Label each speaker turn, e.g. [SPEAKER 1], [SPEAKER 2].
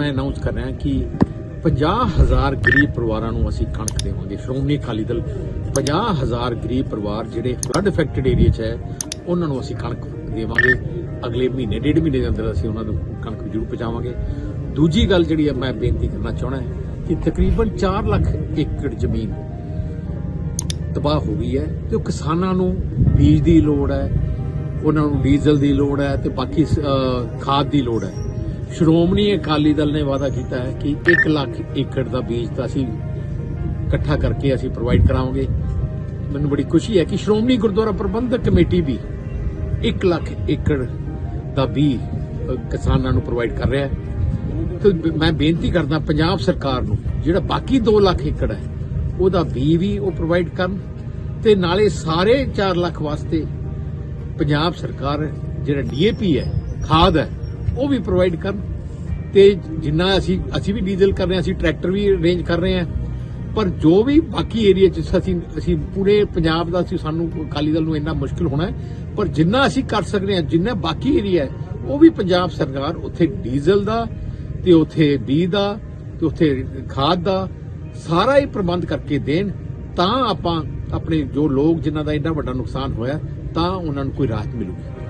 [SPEAKER 1] ਮੈਂ ਅਨਾਉਂਸ ਕਰ ਰਿਹਾ ਕਿ 50000 ਗਰੀਬ ਪਰਿਵਾਰਾਂ ਨੂੰ ਅਸੀਂ ਕਣਕ ਦੇਵਾਂਗੇ। ਸ਼੍ਰੋਮਣੀ ਅਕਾਲੀ ਦਲ 50000 ਗਰੀਬ ਪਰਿਵਾਰ ਜਿਹੜੇ ਫਲੱਡ ਅਫੈਕਟਡ ਏਰੀਆ 'ਚ ਹੈ, ਉਹਨਾਂ ਨੂੰ ਅਸੀਂ ਕਣਕ ਦੇਵਾਂਗੇ। ਅਗਲੇ ਮਹੀਨੇ, ਡੇਢ ਮਹੀਨੇ ਦੇ ਅੰਦਰ ਅਸੀਂ ਉਹਨਾਂ ਨੂੰ ਕਣਕ ਜ਼ਰੂਰ ਪਹੁੰਚਾਵਾਂਗੇ। ਦੂਜੀ ਗੱਲ ਜਿਹੜੀ ਹੈ ਮੈਂ ਬੇਨਤੀ ਕਰਨਾ ਚਾਹਣਾ ਹੈ ਕਿ ਤਕਰੀਬਨ 4 ਲੱਖ ਏਕੜ ਜ਼ਮੀਨ ਤਬਾਹ ਹੋ ਗਈ ਹੈ ਤੇ ਉਹ ਕਿਸਾਨਾਂ ਨੂੰ ਬੀਜ ਦੀ ਲੋੜ ਹੈ, ਉਹਨਾਂ ਨੂੰ ਡੀਜ਼ਲ ਦੀ ਲੋੜ ਹੈ ਤੇ ਬਾਕੀ ਖਾਦ ਦੀ ਲੋੜ ਹੈ। ਸ਼੍ਰੋਮਣੀ ਅਕਾਲੀ ਦਲ ਨੇ ਵਾਅਦਾ ਕੀਤਾ ਹੈ ਕਿ 1 ਲੱਖ ਏਕੜ ਦਾ ਬੀਜ ਤਾਂ ਅਸੀਂ ਇਕੱਠਾ ਕਰਕੇ ਅਸੀਂ ਪ੍ਰੋਵਾਈਡ ਕਰਾਵਾਂਗੇ। ਮੈਨੂੰ ਬੜੀ ਖੁਸ਼ੀ ਹੈ ਕਿ ਸ਼੍ਰੋਮਣੀ ਗੁਰਦੁਆਰਾ ਪ੍ਰਬੰਧਕ ਕਮੇਟੀ ਵੀ 1 ਲੱਖ ਏਕੜ ਦਾ ਬੀਜ ਕਿਸਾਨਾਂ ਨੂੰ ਪ੍ਰੋਵਾਈਡ ਕਰ ਰਿਹਾ ਹੈ। ਤੇ ਮੈਂ ਬੇਨਤੀ ਕਰਦਾ ਪੰਜਾਬ ਸਰਕਾਰ ਨੂੰ, ਜਿਹੜਾ ਬਾਕੀ 2 ਲੱਖ ਏਕੜ ਹੈ, ਉਹਦਾ ਬੀ ਵੀ ਉਹ ਪ੍ਰੋਵਾਈਡ ਕਰਨ ਤੇ ਨਾਲੇ ਸਾਰੇ 4 ਲੱਖ ਵਾਸਤੇ ਪੰਜਾਬ ਸਰਕਾਰ, ਜਿਹੜਾ ਡੀਏਪੀ ਹੈ, ਖਾਦ ਹੈ ਉਹ ਵੀ ਪ੍ਰੋਵਾਈਡ ਕਰਨ। ਤੇ ਜਿੰਨਾ ਅਸੀਂ ਅਸੀਂ ਵੀ ਡੀਜ਼ਲ ਕਰ ਰਹੇ ਹਾਂ, ਅਸੀਂ ਟਰੈਕਟਰ ਵੀ ਅਰੇਂਜ ਕਰ ਰਹੇ ਹਾਂ। ਪਰ ਜੋ ਵੀ ਬਾਕੀ ਏਰੀਆ ਚ ਅਸੀਂ ਅਸੀਂ ਪੂਰੇ ਪੰਜਾਬ ਦਾ ਅਸੀਂ ਸਾਨੂੰ ਅਕਾਲੀ ਦਲ ਨੂੰ ਇੰਨਾ ਮੁਸ਼ਕਲ ਹੋਣਾ ਹੈ। ਪਰ ਜਿੰਨਾ ਅਸੀਂ ਕਰ ਸਕਦੇ ਹਾਂ, ਜਿੰਨਾ ਬਾਕੀ ਏਰੀਆ ਹੈ, ਉਹ ਵੀ ਪੰਜਾਬ ਸਰਕਾਰ ਉੱਥੇ ਡੀਜ਼ਲ ਦਾ ਤੇ ਉੱਥੇ ਬੀ ਦਾ ਤੇ ਉੱਥੇ ਖਾਦ ਦਾ ਸਾਰਾ ਹੀ ਪ੍ਰਬੰਧ ਕਰਕੇ ਦੇਣ। ਤਾਂ ਆਪਾਂ ਆਪਣੇ ਜੋ ਲੋਕ ਜਿਨ੍ਹਾਂ ਦਾ ਇੰਨਾ ਵੱਡਾ ਨੁਕਸਾਨ ਹੋਇਆ, ਤਾਂ ਉਹਨਾਂ ਨੂੰ ਕੋਈ ਰਾਹਤ ਮਿਲੂਗੀ।